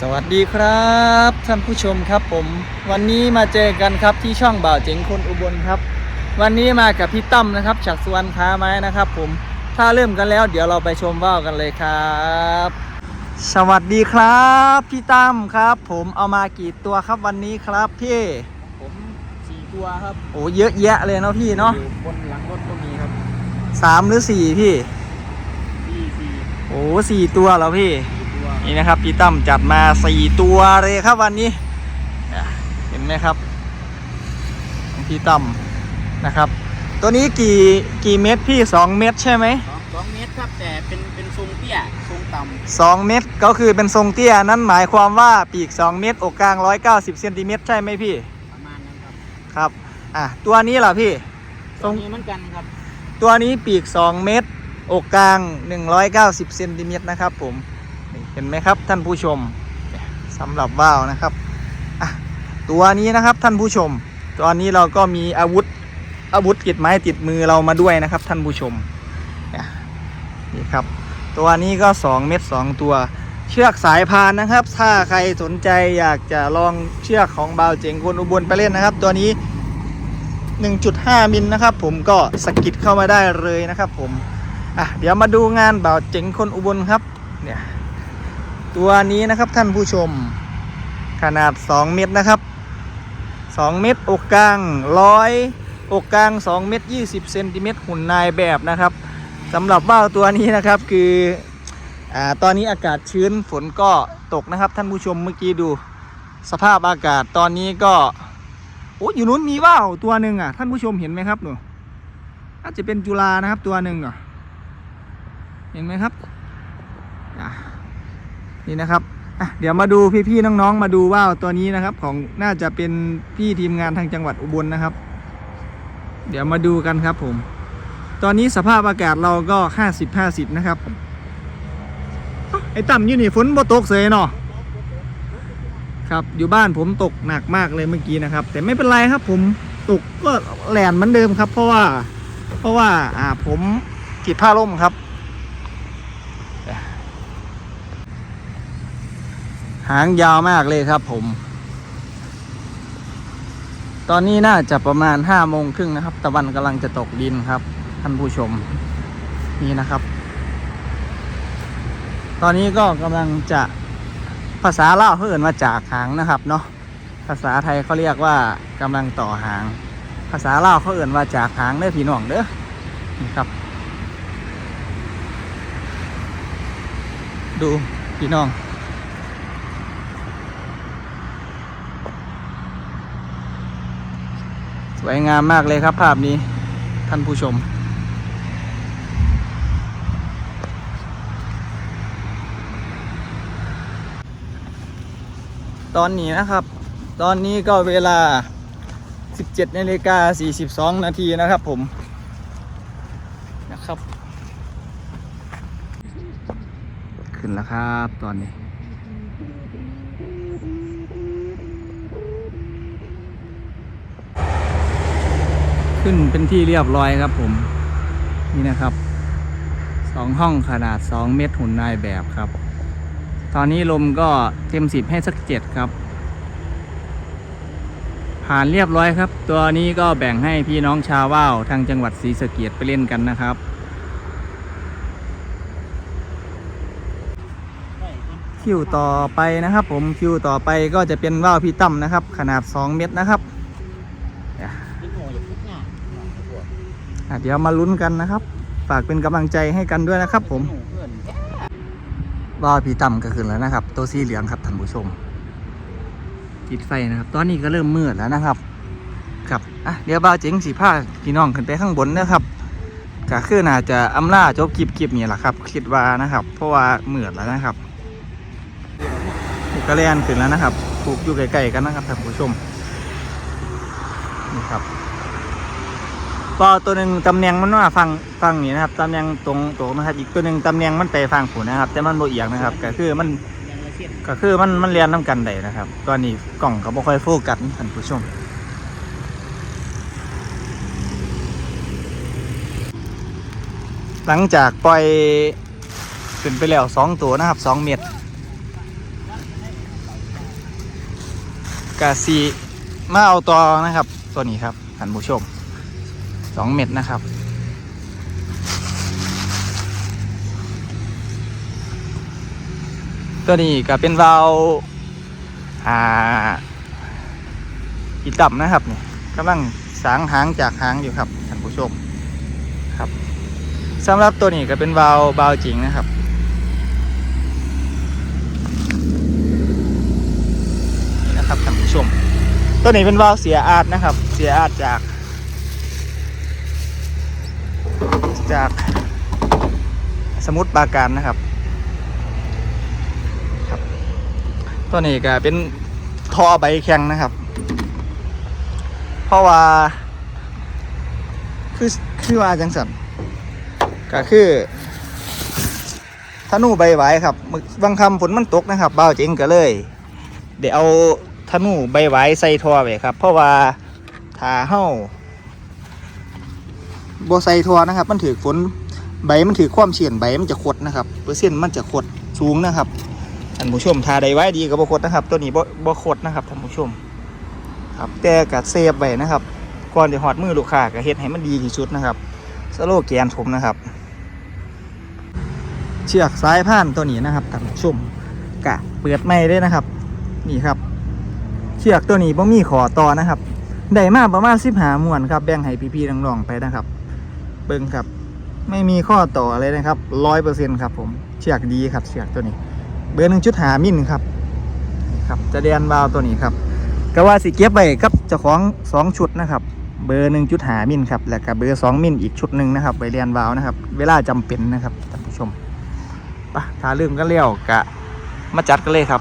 สวัสดีครับท่านผู้ชมครับผม วันนี้มาเจอกันครับที่ช่องบ่าวเจ๋งคนอุบลครับ วันนี้มากับพี่ตั้มนะครับจากสุวรรณค้าไม้นะครับ ผมถ้าเริ่มกันแล้ว เดี๋ยวเราไปชมว่าวกันเลยครับ สวัสดีครับ พี่ตั้มครับ ผมเอามากี่ตัวครับวันนี้ครับพี่ผมสี่ตัวครับโอ้เยอะแยะเลยเนาะพี่เนาะอยู่บนหลังรถก็มีครับสามหรือสี่พี่สี่สี่โอ้สี่ตัวแล้วพี่สี่ตัว นี่นะครับพี่ตั้มจัดมาสี่ตัวเลยครับวันนี้อะเห็นไหมครับของพี่ตั้มนะครับ ตัวนี้กี่กี่เม็ดพี่สองเม็ดใช่ไหมสองสองเมตรครับแต่เป็นเป็นทรงเตี้ยทรงต่สองเม็ดก็คือเป็นทรงเตี้ยนั่นหมายความว่าปีก2เม็ดอกกลาง190เซนติเมตรใช่ไหมพี่ำประมาณนั้นครับครับอะตัวนี้ล่ะพี่ทตรรงงนี้เหมือนกันครับ ตัวนี้ปีก2เมตรอกกลาง190เซนติเมตรนะครับผมนี่ เห็นไหมครับท่านผู้ชมสำหรับว่าวนะครับตัวนี้นะครับท่านผู้ชมตัวนี้เราก็มีอาวุธอาวุธติดไม้ติดมือเรามาด้วยนะครับ ท่านผู้ชมนี่ครับ ตัวนี้ก็ 2 เม็ด2ตัว เชือกสายพานนะครับ ถ้าใครสนใจอยากจะลองเชือกของบาวเจ๋งคนอุบลไปเล่นนะครับ ตัวนี้ 1.5 มิลนะครับ ผมก็สกิดเข้ามาได้เลยนะครับ ผมอะเดี๋ยวมาดูงานบ่าวเจ๋งคนอุบลครับเนี่ย ตัวนี้นะครับท่านผู้ชม ขนาด 2 เมตรนะครับ 2 เมตรอกกลางร้อยอกกลาง 2 เมตร20เซนติเมตรหุ่นนายแบบนะครับสำหรับว่าวตัวนี้นะครับคืออ่าตอนนี้อากาศชื้นฝนก็ตกนะครับ ท่านผู้ชมเมื่อกี้ดูสภาพอากาศตอนนี้ก็โอ้อยู่นู้นมีว่าวตัวหนึ่งอะ ท่านผู้ชมเห็นไหมครับหนูอาจจะเป็นจุฬานะครับตัวหนึ่งเนาะเห็นไหมครับอะ นี่นะครับเดี๋ยวมาดูพี่ๆน้องๆมาดูว่าวตัวนี้นะครับ ของน่าจะเป็นพี่ทีมงานทางจังหวัดอุบลนะครับ เดี๋ยวมาดูกันครับผม ตอนนี้สภาพอากาศเราก็ห้าสิบห้าสิบนะครับไอ้ต่ำอยู่นี่ฝนบ่ตกเสยเนาะครับอยู่บ้านผมตกหนักมากเลยเมื่อกี้นะครับ แต่ไม่เป็นไรครับผมตกก็แหลนเหมือนเดิมครับ เพราะว่า เพราะว่าอ่าผมติดผ้าร่มครับ หางยาวมากเลยครับผม ตอนนี้น่าจะประมาณห้าโมงครึ่งนะครับ ตะวันกำลังจะตกดินครับ ท่านผู้ชม นี่นะครับ ตอนนี้ก็กำลังจะภาษาเล่าเขาเอ่นว่าจากหางนะครับเนาะ ภาษาไทยเขาเรียกว่ากำลังต่อหาง ภาษาเล่าเขาเอ่นว่าจากหางเด้อพี่น้องเด้อนี่ครับ ดูพี่น้อง วยงามมากเลยครับภาพนี้ท่านผู้ชม ตอนนี้นะครับ ตอนนี้ก็เวลา 17นาฬิกา42 นาทีนะครับผมนะครับ ขึ้นแล้วครับตอนนี้ ขึ้นเป็นที่เรียบร้อยครับผม นี่นะครับสองห้องขนาด 2 เมตรหุ่นนายแบบครับ ตอนนี้ลมก็เต็มสิบให้สักเจ็ดครับ ผ่านเรียบร้อยครับ ตัวนี้ก็แบ่งให้พี่น้องชาวว่าวทางจังหวัดศรีสะเกียดไปเล่นกันนะครับคิวต่อไปนะครับ ผมคิวต่อไปก็จะเป็นว่าวพี่ตั้มนะครับ ขนาด 2 เมตรนะครับ เป็นหัวอย่าพุกหน้า อะ เดี๋ยวมาลุ้นกันนะครับ ฝากเป็นกำลังใจให้กันด้วยนะครับ ผมว่าพีตั้มก็ขึ้นแล้วนะครับ ตัวสีเหลืองครับท่านผู้ชมติดไฟนะครับ ตอนนี้ก็เริ่มมืดแล้วนะครับ ครับอะเดี๋ยวบ่าวเจ๋งสีผ้าพี่น้องขึ้นไปข้างบนนะครับก็คือน่าจะอำลาจบคลิปคลิปนี้แหละครับ คิดว่านะครับ เพราะว่ามืดแล้วนะครับนี่ก็เล่นขึ้นแล้วนะครับปลูกอยู่ใกล้ๆกันนะครับท่านผู้ชมนี่ครับ ปอตัวหนึ่งตำแหน่งมันว่าฟังฟังนี่นะครับตำแหน่งตรงตรงนะครับอีกตัวหนึ่งตำแหน่งมันไปฟังผูนะครับ แต่มันโบเอียงนะครับ ก็คือมันก็คือมันมันเรียนน้ำกันได้นะครับ ตอนนี้กล่องเขาบ่ค่อยโฟกัสท่านผู้ชมหลังจากปล่อยขึ้นไปแล้วสองตัวนะครับสองเม็ดกะสีมาเอาต่อนะครับ ตัวนี้ครับท่านผู้ชม สองเม็ดนะครับ ตัวนี้ก็เป็นวาล์วอ่าอีต่ำนะครับเนี่ยกำลังสางหางจากหางอยู่ครับท่านผู้ชมครับสำหรับตัวนี้ก็เป็นวาล์ววาล์วจริงนะครับนะครับท่านผู้ชม ตัวนี้เป็นวาล์วเสียอาดนะครับ เสียอาดจาก จากสมุทรปราการนะครับครับตัวนี้ก็เป็นท่อใบแข็งนะครับ เพราะว่า คือคือว่าจังสันก็คือธนูใบไหวครับบางคำฝนมันตกนะครับเบาวเจ๋งก็เลย เดี๋ยวเอาธนูใบไหวใส่ท่อไว้ครับ เพราะว่าถ้าเฮา บ่ใส่ท่อนะครับ มันถือฝนใบมันถือความเฉียนใบมันจะขดนะครับเปอร์เซ็นต์มันจะขดสูงนะครับท่านผู้ชมถ้าใดไว้ดีก็บ่ขดนะครับ ตัวนี้บบขดนะครับท่านผู้ชม ครับแต่ก็เซฟไว้นะครับก่อนจะหอดมือลูกค้าก็เฮ็ดให้มันดีที่สุดนะครับสโลแกนผมนะครับ เชือกสายพานตัวนี้นะครับท่านผู้ชมกะเปิดไม่ได้นะครับ นี่ครับ เชือกตัวนี้บ่มีขอต่อนะครับได้มาประมาณสิบหาม้วนครับแบ่งให้พี่ๆน้องๆไปนะครับ เบิ่งครับ ไม่มีข้อต่อเลยนะครับร้อยเปอร์เซ็นต์ครับผมเชือกดีครับเชือกตัวนี้ เบอร์หนึ่งจุดหามิลครับนะครับจะเดียนวาวตัวนี้ครับก็ว่าสิเก็บไว้กับเจ้าของสองชุดนะครับ เบอร์หนึ่งจุดหามิลครับแล้วก็เบอร์สองมิลอีกชุดหนึ่งนะครับไว้เรียนวาวนะครับ เวลาจำเป็นนะครับท่านผู้ชมไปถ้าลืมก็เลี้ยวกะมาจัดกันเลยครับ